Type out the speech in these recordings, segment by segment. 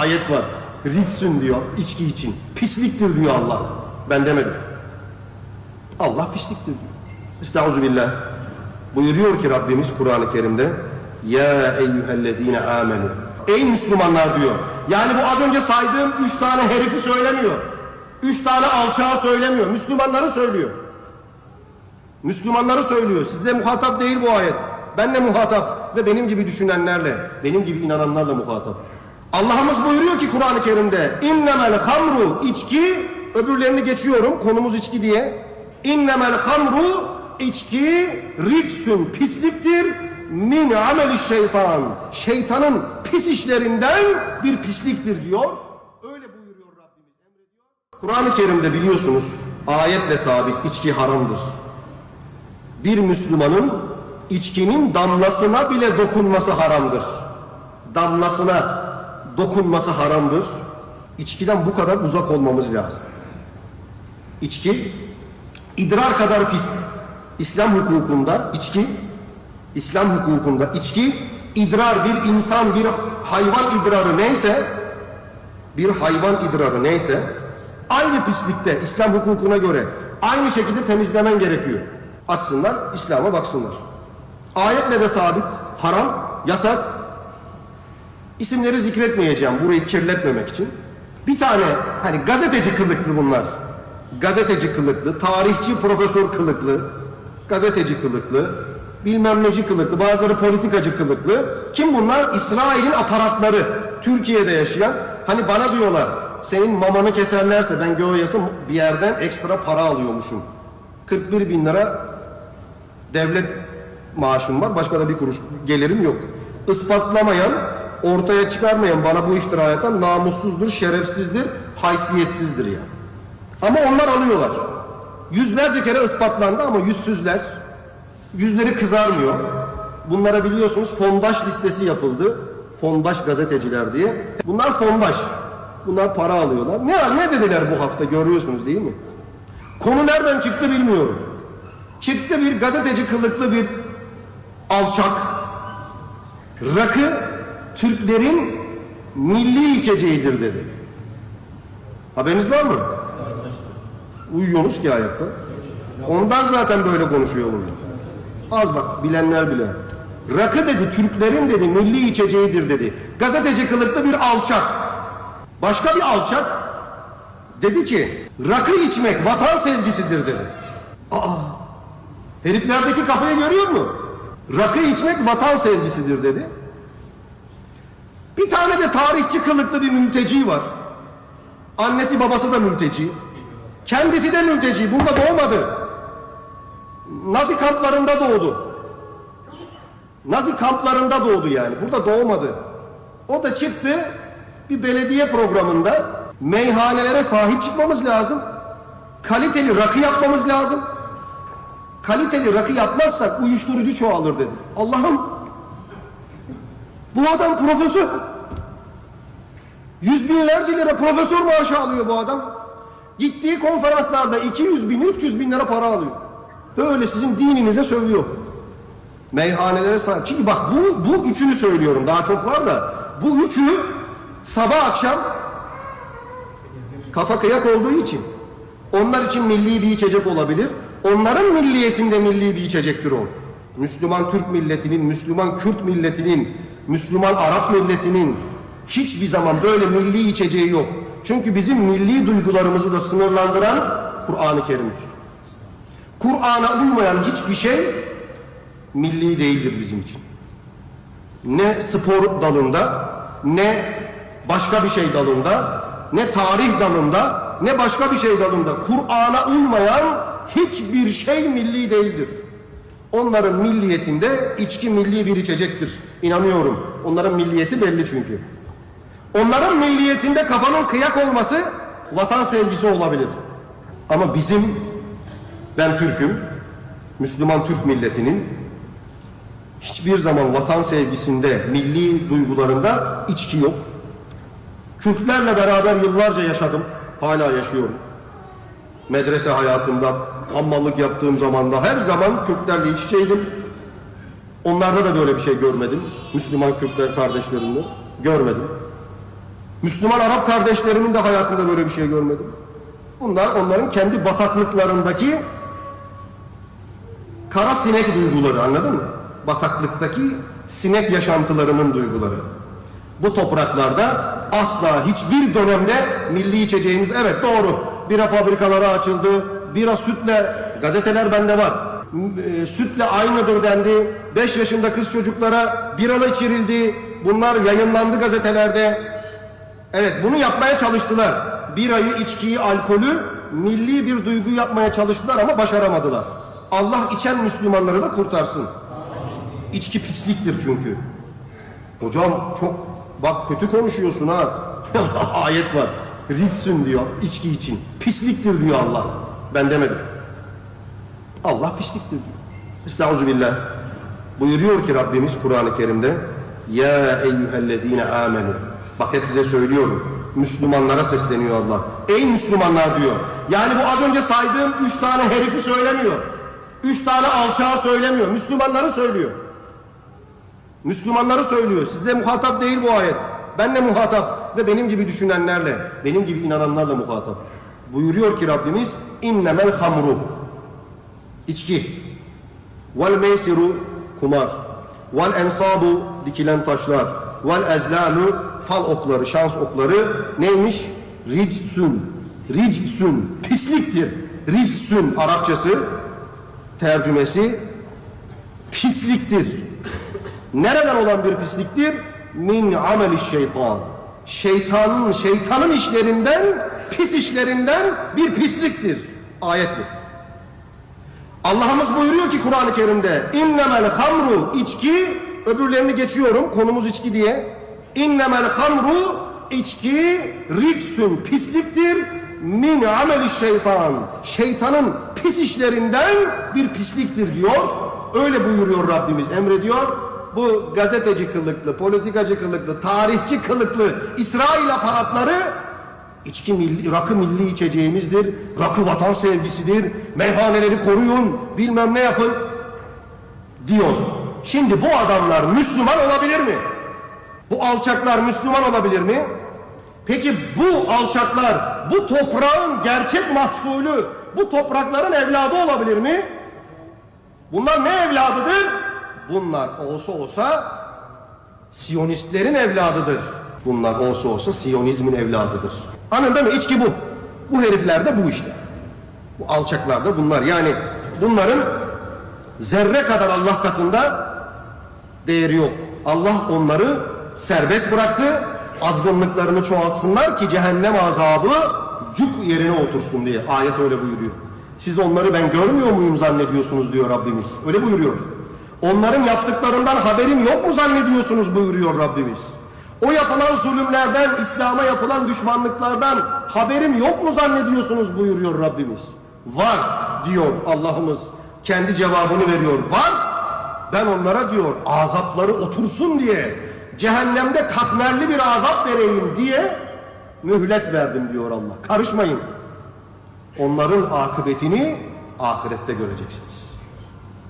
ayet var. Ritsün diyor içki için. Pisliktir diyor Allah. Ben demedim. Allah pisliktir diyor. Estağfirullah. Buyuruyor ki Rabbimiz Kur'an-ı Kerim'de Ya eyyühellezine amenu Ey Müslümanlar diyor. Yani bu az önce saydığım üç tane herifi söylemiyor. Üç tane alçağı söylemiyor. Müslümanları söylüyor. Müslümanları söylüyor. Sizle muhatap değil bu ayet. Benle muhatap ve benim gibi düşünenlerle, benim gibi inananlarla muhatap. Allah'ımız buyuruyor ki Kur'an-ı Kerim'de innemel hamru içki öbürlerini geçiyorum konumuz içki diye. İnnemel hamru içki ritsün pisliktir min ameli şeytan. Şeytanın pis işlerinden bir pisliktir diyor. Öyle buyuruyor Rabbimiz emrediyor. Kur'an-ı Kerim'de biliyorsunuz ayetle sabit içki haramdır bir Müslümanın içkinin damlasına bile dokunması haramdır. Damlasına dokunması haramdır. İçkiden bu kadar uzak olmamız lazım. İçki idrar kadar pis. İslam hukukunda içki İslam hukukunda içki idrar bir insan bir hayvan idrarı neyse bir hayvan idrarı neyse aynı pislikte İslam hukukuna göre aynı şekilde temizlemen gerekiyor. Açsınlar, İslam'a baksınlar. Ayetle de sabit, haram, yasak. İsimleri zikretmeyeceğim burayı kirletmemek için. Bir tane hani gazeteci kılıklı bunlar. Gazeteci kılıklı, tarihçi profesör kılıklı, gazeteci kılıklı, bilmem neci kılıklı, bazıları politikacı kılıklı. Kim bunlar? İsrail'in aparatları. Türkiye'de yaşayan. Hani bana diyorlar senin mamanı keserlerse ben göğeyası bir yerden ekstra para alıyormuşum. 41 bin lira devlet maaşım var. Başka da bir kuruş gelirim yok. Ispatlamayan, ortaya çıkarmayan bana bu iftira atan namussuzdur, şerefsizdir, haysiyetsizdir yani. Ama onlar alıyorlar. Yüzlerce kere ispatlandı ama yüzsüzler. Yüzleri kızarmıyor. Bunlara biliyorsunuz fondaş listesi yapıldı. Fondaş gazeteciler diye. Bunlar fondaş. Bunlar para alıyorlar. Ne ne dediler bu hafta görüyorsunuz değil mi? Konu nereden çıktı bilmiyorum. Çıktı bir gazeteci kılıklı bir alçak. Rakı Türklerin milli içeceğidir dedi. Haberiniz var mı? Uyuyorsunuz ki ayakta. Ondan zaten böyle konuşuyor bunlar. Az bak bilenler bile. Rakı dedi Türklerin dedi milli içeceğidir dedi. Gazeteci kılıklı bir alçak. Başka bir alçak dedi ki rakı içmek vatan sevgisidir dedi. Aa, heriflerdeki kafayı görüyor mu? Rakı içmek vatan sevgisidir dedi. Bir tane de tarihçi kılıklı bir mülteci var. Annesi babası da mülteci. Kendisi de mülteci. Burada doğmadı. Nazi kamplarında doğdu. Nazi kamplarında doğdu yani. Burada doğmadı. O da çıktı bir belediye programında meyhanelere sahip çıkmamız lazım. Kaliteli rakı yapmamız lazım. Kaliteli rakı yapmazsak uyuşturucu çoğalır dedi. Allah'ım bu adam profesör. Yüz binlerce lira profesör maaşı alıyor bu adam. Gittiği konferanslarda 200 bin, 300 bin lira para alıyor. Böyle sizin dininize sövüyor. Meyhanelere sahip. Çünkü bak bu, bu üçünü söylüyorum. Daha çok var da. Bu üçü sabah akşam kafa kıyak olduğu için onlar için milli bir içecek olabilir. Onların milliyetinde milli bir içecektir o. Müslüman Türk milletinin, Müslüman Kürt milletinin, Müslüman Arap milletinin hiçbir zaman böyle milli içeceği yok. Çünkü bizim milli duygularımızı da sınırlandıran Kur'an-ı Kerim'dir. Kur'an'a uymayan hiçbir şey milli değildir bizim için. Ne spor dalında, ne başka bir şey dalında, ne tarih dalında, ne başka bir şey dalında Kur'an'a uymayan hiçbir şey milli değildir. Onların milliyetinde içki milli bir içecektir. İnanıyorum. Onların milliyeti belli çünkü. Onların milliyetinde kafanın kıyak olması vatan sevgisi olabilir. Ama bizim ben Türk'üm. Müslüman Türk milletinin hiçbir zaman vatan sevgisinde, milli duygularında içki yok. Kürtlerle beraber yıllarca yaşadım. Hala yaşıyorum. Medrese hayatımda, hammallık yaptığım zamanda her zaman Kürtlerle iç içeydim. Onlarda da böyle bir şey görmedim. Müslüman Kürtler kardeşlerimle görmedim. Müslüman Arap kardeşlerimin de hayatında böyle bir şey görmedim. Bunlar onların kendi bataklıklarındaki kara sinek duyguları anladın mı? Bataklıktaki sinek yaşantılarının duyguları. Bu topraklarda asla hiçbir dönemde milli içeceğimiz evet doğru bira fabrikaları açıldı. Bira sütle gazeteler bende var. E, Sütle aynıdır dendi. 5 yaşında kız çocuklara biralı içirildi. Bunlar yayınlandı gazetelerde. Evet bunu yapmaya çalıştılar. Birayı, içkiyi, alkolü milli bir duygu yapmaya çalıştılar ama başaramadılar. Allah içen Müslümanları da kurtarsın. İçki pisliktir çünkü. Hocam çok bak kötü konuşuyorsun ha. Ayet var. Ritsün diyor içki için. Pisliktir diyor Allah. Ben demedim. Allah pisliktir diyor. Estağfirullah. Buyuruyor ki Rabbimiz Kur'an-ı Kerim'de Ya eyyühellezine amenu Bak hep size söylüyorum. Müslümanlara sesleniyor Allah. Ey Müslümanlar diyor. Yani bu az önce saydığım üç tane herifi söylemiyor. Üç tane alçağı söylemiyor. Müslümanları söylüyor. Müslümanları söylüyor. Sizle muhatap değil bu ayet. Benle muhatap ve benim gibi düşünenlerle, benim gibi inananlarla muhatap. Buyuruyor ki Rabbimiz innemel hamru içki vel meysiru kumar vel ensabu dikilen taşlar vel ezlalu fal okları, şans okları neymiş? Ricsün. Ricsün. Pisliktir. Ricsün Arapçası tercümesi pisliktir. Nereden olan bir pisliktir? Min ameli şeytan. Şeytanın, şeytanın işlerinden, pis işlerinden bir pisliktir. Ayet bu. Allah'ımız buyuruyor ki Kur'an-ı Kerim'de innemel hamru içki öbürlerini geçiyorum konumuz içki diye innemel hamru içki ritsün pisliktir min ameli şeytan şeytanın pis işlerinden bir pisliktir diyor öyle buyuruyor Rabbimiz emrediyor bu gazeteci kılıklı politikacı kılıklı tarihçi kılıklı İsrail aparatları İçki milli, rakı milli içeceğimizdir. Rakı vatan sevgisidir. Meyhaneleri koruyun, bilmem ne yapın diyor. Şimdi bu adamlar Müslüman olabilir mi? Bu alçaklar Müslüman olabilir mi? Peki bu alçaklar bu toprağın gerçek mahsulü, bu toprakların evladı olabilir mi? Bunlar ne evladıdır? Bunlar olsa olsa Siyonistlerin evladıdır. Bunlar olsa olsa Siyonizmin evladıdır. Anladın mi? İçki bu. Bu herifler de bu işte. Bu alçaklar da bunlar. Yani bunların zerre kadar Allah katında değeri yok. Allah onları serbest bıraktı. Azgınlıklarını çoğaltsınlar ki cehennem azabı cuk yerine otursun diye. Ayet öyle buyuruyor. Siz onları ben görmüyor muyum zannediyorsunuz diyor Rabbimiz. Öyle buyuruyor. Onların yaptıklarından haberim yok mu zannediyorsunuz buyuruyor Rabbimiz. O yapılan zulümlerden, İslam'a yapılan düşmanlıklardan haberim yok mu zannediyorsunuz buyuruyor Rabbimiz. Var diyor Allah'ımız. Kendi cevabını veriyor. Var. Ben onlara diyor azapları otursun diye cehennemde katmerli bir azap vereyim diye mühlet verdim diyor Allah. Karışmayın. Onların akıbetini ahirette göreceksiniz.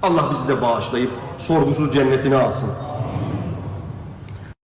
Allah bizi de bağışlayıp sorgusuz cennetine alsın.